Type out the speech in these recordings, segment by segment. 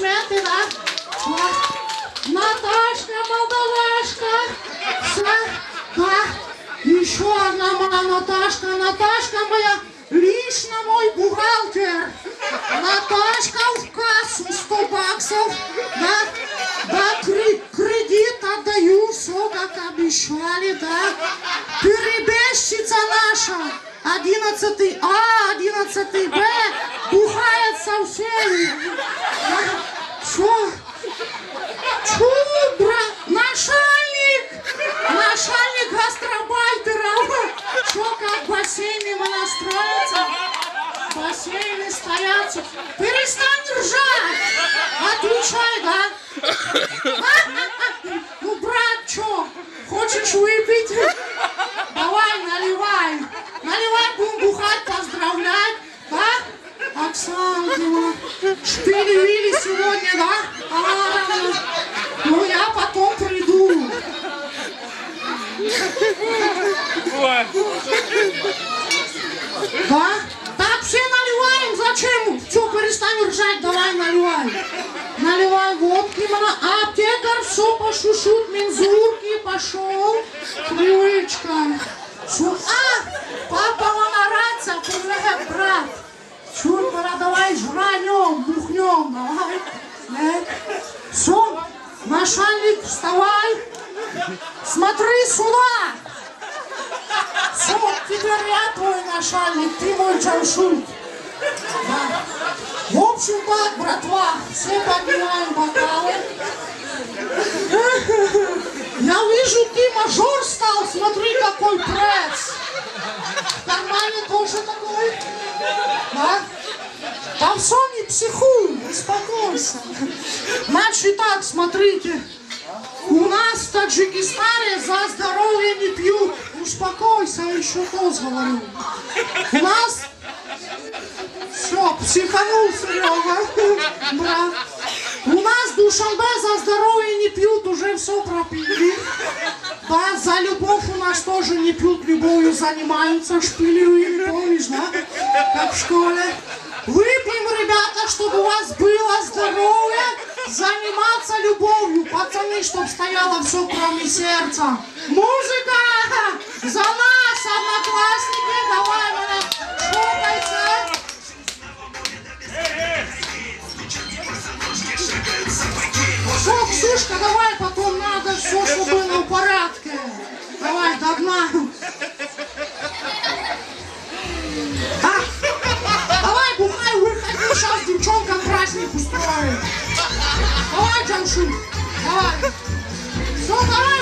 Да. Наташка, молдавашка. Все, да. Еще одна моя Наташка. Наташка моя лично мой бухгалтер. Наташка в кассу 100 баксов. Да, да, кре- кредит отдаю, все как обещали, да. Перебежчица наша. 11 А, 11 Б, бухает со всеми. ます。Пошел. Привычка. Шо? А, папа монораться, привет, брат. Чур, пора, давай жранем, бухнем, давай. Э? Все, начальник, вставай. Смотри сюда. Все, теперь я твой начальник, ты мой джамшут. Да. В общем так, братва, все поднимаем бокалы. Я вижу, ты мажор стал, смотри, какой пресс. В кармане тоже такой. Да? Там все не психуй, успокойся. Значит так, смотрите. У нас в Таджикистане за здоровье не пьют. Успокойся, еще тост говорю. У нас... Все, психанул Серега, брат. У нас в Душанбе за здоровье не пьют, уже все пропили. Да, за любовь у нас тоже не пьют, любовью занимаются, шпилю помнишь, да? Как в школе. Выпьем, ребята, чтобы у вас было здоровье, заниматься любовью. Пацаны, чтоб стояло все кроме сердца. Музыка! За нас, одноклассники! Давай, Ксюшка, давай, потом надо все, чтобы было в порядке. Давай, догнаю. А, давай, бухай, выходи, сейчас девчонкам праздник устроим. Давай, Джамшут, давай. Все, давай.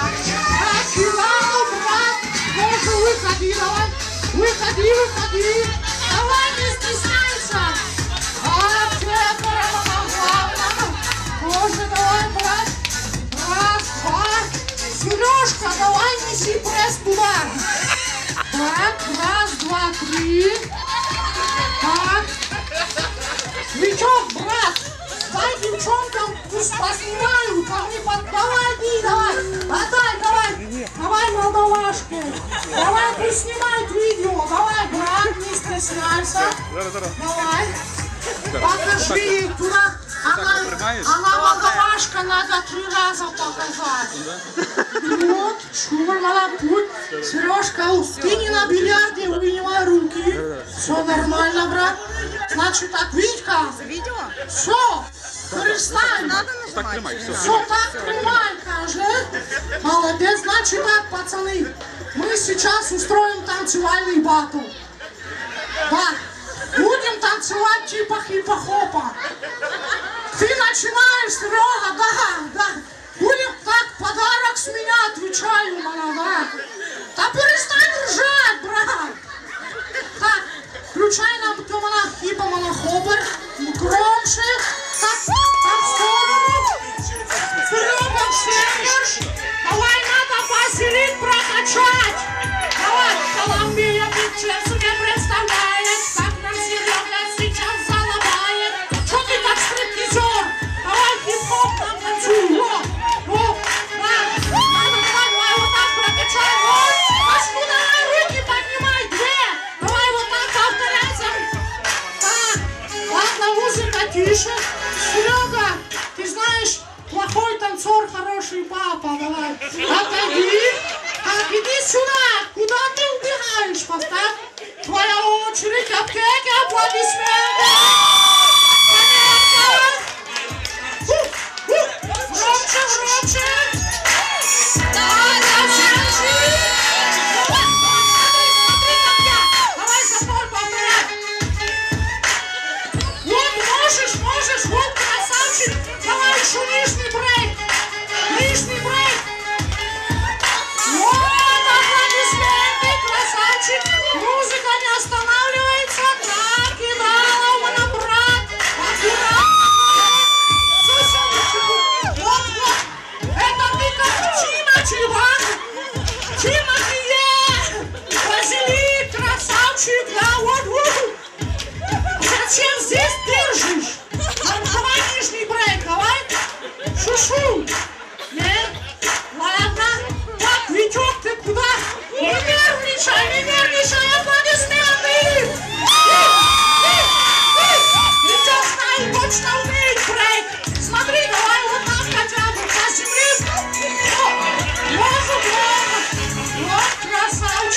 Так, Кирилл, брат, тоже выходи, давай. Выходи, выходи. Так, раз, два, три. Так. Свечок, брат, дай девчонкам пусть поснимают, а под... Давай, иди, давай, отдай, давай, давай, молдавашки, давай, пусть снимают видео, давай, брат, не стесняйся, давай, покажи ей туда, она, она молдавашка, надо три раза показать. Вот, чур, малапуть, Сережка, ты не на бильярде, вынимай руки, все нормально, брат. Значит так, Витька, Видео? все, перестань. Надо нажимать? Все так тримай, каже. Молодец, значит так, пацаны. Мы сейчас устроим танцевальный батл. Да. Будем танцевать типа хипа-хопа. Начинаешь, Серега, да, да. Будем так, подарок с меня, отвечаю, мама, да. Да перестань ржать, брат. Так, включай нам то мана хипа, мана хопер. Громче. Так, так, в сторону. Серега, швергер. Давай, надо вазелин прокачать. Давай, Колумбия Пикчерс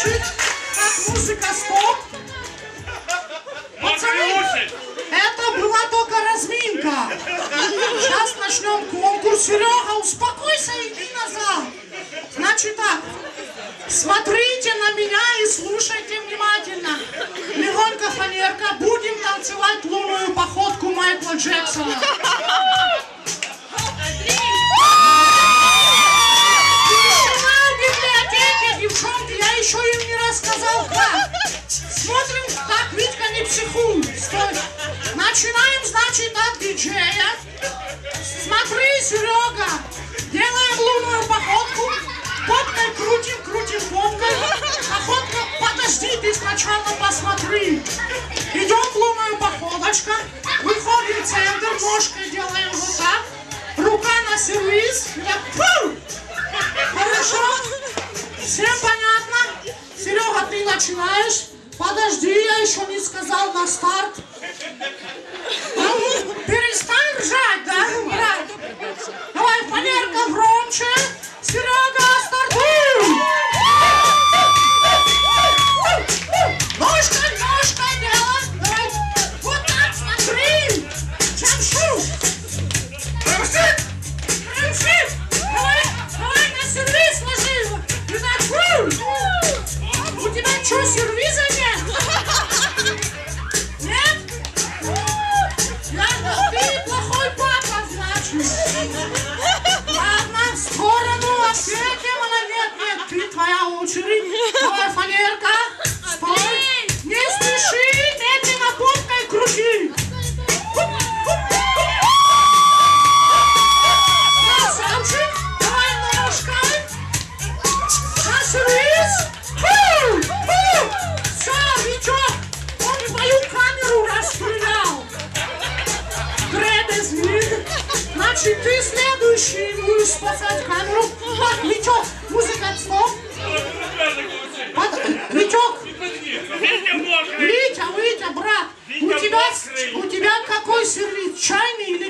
чуть-чуть, музыка стоп. Пацаны, это была только разминка. Сейчас начнем конкурс. Серега, успокойся, иди назад. Значит так, смотрите на меня и слушайте внимательно. Легонько фанерка, будем танцевать лунную походку Майкла Джексона. сначала посмотри. Идет лунная походочка, выходим в центр, ножкой делаем вот так, рука на сервис, я пу! Хорошо? Всем понятно? Серега, ты начинаешь? Подожди, я еще не сказал на старт. Ну, перестань ржать, да? Брат? Давай, полез. ты следующий будешь спасать камеру. Так, Витек, музыкант, стоп. Витек. Витя, Витя, брат, у тебя, у тебя какой сервис, чайный или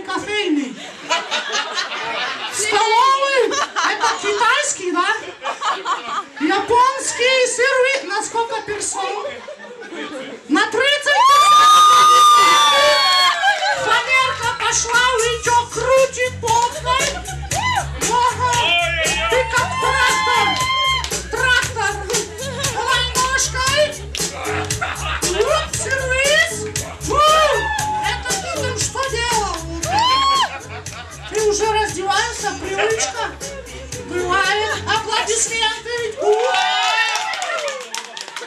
Аплодисменты!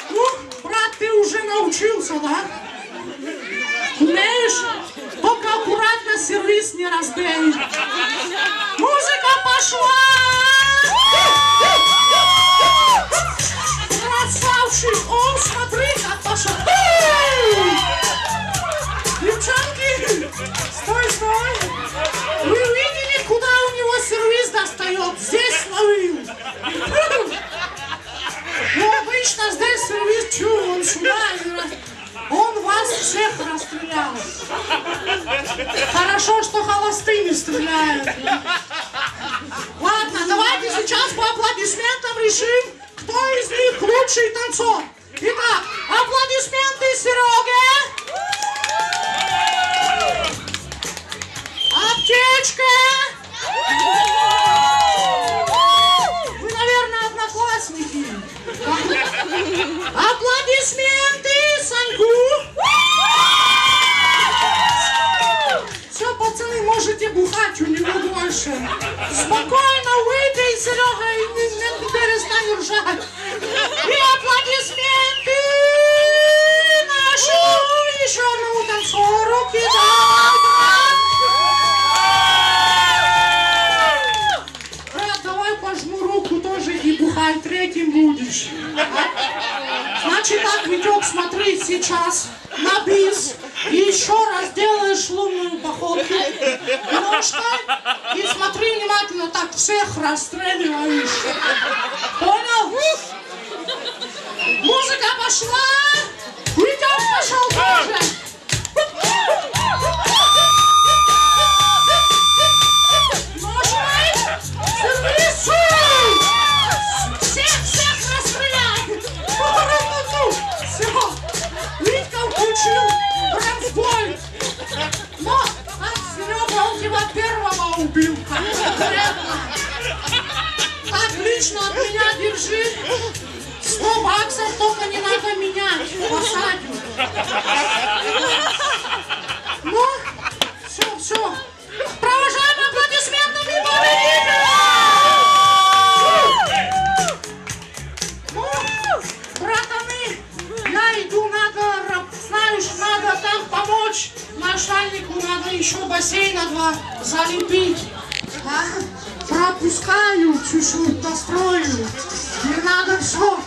Ну, брат, ты уже научился, да? Умеешь? Только аккуратно сервис не разбей. цепь расстрелялась. Хорошо, что холостыми стреляют. Ладно, давайте сейчас по аплодисментам решим, кто из них лучший танцор. Итак, аплодисменты Сереге. Аптечка. Смотри сейчас на бис и еще раз делаешь лунную походку ножкой и смотри внимательно, так всех расстреливаешь. Понял? Музыка пошла, убил! Конкретно! Так, лично от меня держи! 100 баксов только не надо менять! Посадю! Еще бассейна два залепить. А? Пропускаю чуть-чуть, настрою. Не надо все.